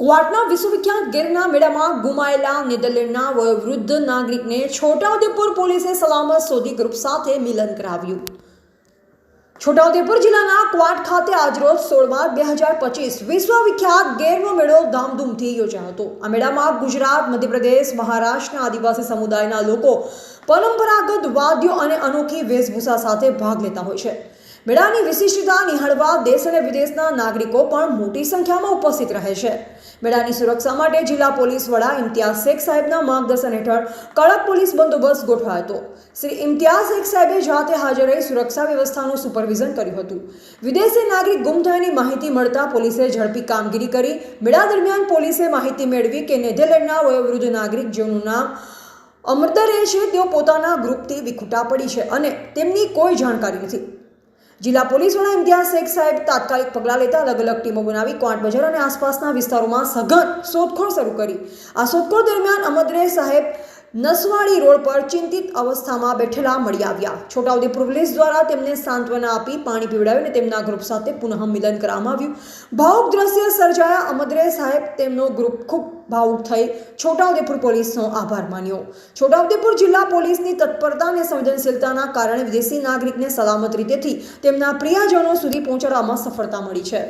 ક્વાટના વિશ્વવિખ્યાત ગીરના મેળામાં ગુમાયેલા નેધરલેન્ડના વયોવૃદ્ધ નાગરિકને છોટાઉદેપુર પોલીસે સલામત શોધી ગ્રુપ સાથે મિલન કરાવ્યું. છોટાઉદેપુર જિલ્લાના ક્વાટ ખાતે આજરોજ સોળ બાર બે હજાર પચીસ વિશ્વવિખ્યાત ગેરનો મેળો ધામધૂમથી યોજાયો હતો. આ મેળામાં ગુજરાત, મધ્યપ્રદેશ, મહારાષ્ટ્રના આદિવાસી સમુદાયના લોકો પરંપરાગત વાદ્યો અને અનોખી વેશભૂષા સાથે ભાગ લેતા હોય છે. મેળાની વિશિષ્ટતા નિહાળવા દેશ અને વિદેશના નાગરિકો પણ મોટી સંખ્યામાં ઉપસ્થિત રહે છે. મેળાની સુરક્ષા માટે જિલ્લા પોલીસ વડા ઇમ્તિયાઝ શેખ સાહેબના માર્ગદર્શન હેઠળ કડક પોલીસ બંદોબસ્ત ગોઠવાયો હતો. શ્રી ઇમ્તિયાઝ શેખ સાહેબે જાતે હાજર રહી સુરક્ષા વ્યવસ્થાનું સુપરવિઝન કર્યું હતું. વિદેશી નાગરિક ગુમ થયાની માહિતી મળતા પોલીસે ઝડપી કામગીરી કરી મેળા દરમિયાન પોલીસે માહિતી મેળવી કે નેધરલેન્ડના વયોવૃદ્ધ નાગરિક જેનું નામ અમૃતરે છે, તેઓ પોતાના ગ્રુપથી વિખૂટા પડી છે અને તેમની કોઈ જાણકારી નથી. જિલ્લા પોલીસ વડા ઇમ્તિયાઝ શેખ સાહેબ તાત્કાલિક પગલાં લેતા અલગ અલગ ટીમો બનાવી કોટ બજાર અને આસપાસના વિસ્તારોમાં સઘન શોધખોળ શરૂ કરી. આ શોધખોળ દરમિયાન અમદરે સાહેબ નસવાડી રોડ પર ચિંતિત અવસ્થામાં બેઠેલા મળી આવ્યા. છોટાઉદેપુર પોલીસ દ્વારા તેમને સાંત્વના આપી પાણી પીવડાવી અને તેમના ગ્રુપ સાથે પુનઃ મિલન કરવામાં આવ્યું. ભાવુક દ્રશ્ય સર્જાયા. અમદરે સાહેબ તેમનો ગ્રુપ ખૂબ ભાવુક થઈ છોટાઉદેપુર પોલીસનો આભાર માન્યો. છોટાઉદેપુર જિલ્લા પોલીસની તત્પરતા અને સંવેદનશીલતાના કારણે વિદેશી નાગરિકને સલામત રીતેથી તેમના પ્રિયજનો સુધી પહોંચાડવામાં સફળતા મળી છે.